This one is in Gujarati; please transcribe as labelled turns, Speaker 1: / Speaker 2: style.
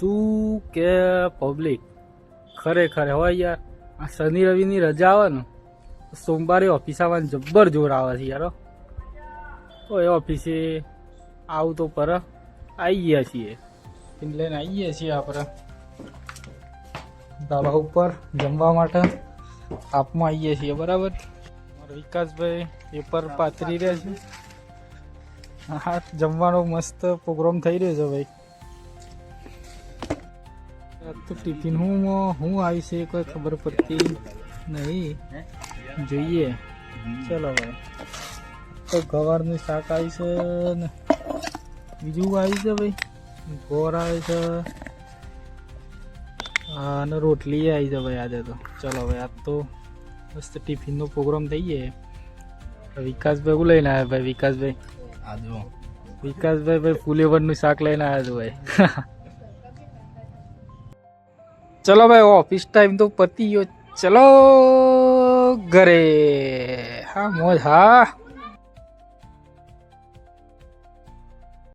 Speaker 1: શું કે પબ્લિક ખરેખર હોય યાર, આ શનિ રવિની રજા આવે ને સોમવારે ઓફિસ આવવાની જબ્બર જોર આવે છે યાર તો એ ઓફિસે આવું તો પર આવી ગયા છીએ. લઈને આવી ગયા છીએ આપણે. ધાબા ઉપર જમવા માટે આપમાં આવીએ છીએ, બરાબર? વિકાસભાઈ પેપર પાથરી રહ્યા છે. હા, જમવાનો મસ્ત પ્રોગ્રામ થઈ રહ્યો છે ભાઈ. તો ટિફિન હું હું આવી છે કોઈ ખબર પડતી નહીં. જોઈએ. ચલો ભાઈ તો ગવારનું શાક આવી છે ને. બીજું આવી છે ભાઈ. ગોર આવે છે. અને રોટલી આવી છે ભાઈ આજે તો. ચલો ભાઈ આજ તો મસ્ત ટિફિનનો પ્રોગ્રામ થઈ જાય વિકાસભાઈ હું લઈને આવ્યા ભાઈ વિકાસભાઈ.
Speaker 2: આજો.
Speaker 1: વિકાસભાઈ ભાઈ ફુલેવરનું શાક લઈને આવ્યા છો ભાઈ. ચલો ભાઈ ઓફિસ ટાઈમ તો પતી ગયો. ચલો ઘરે. હા મોજ હા.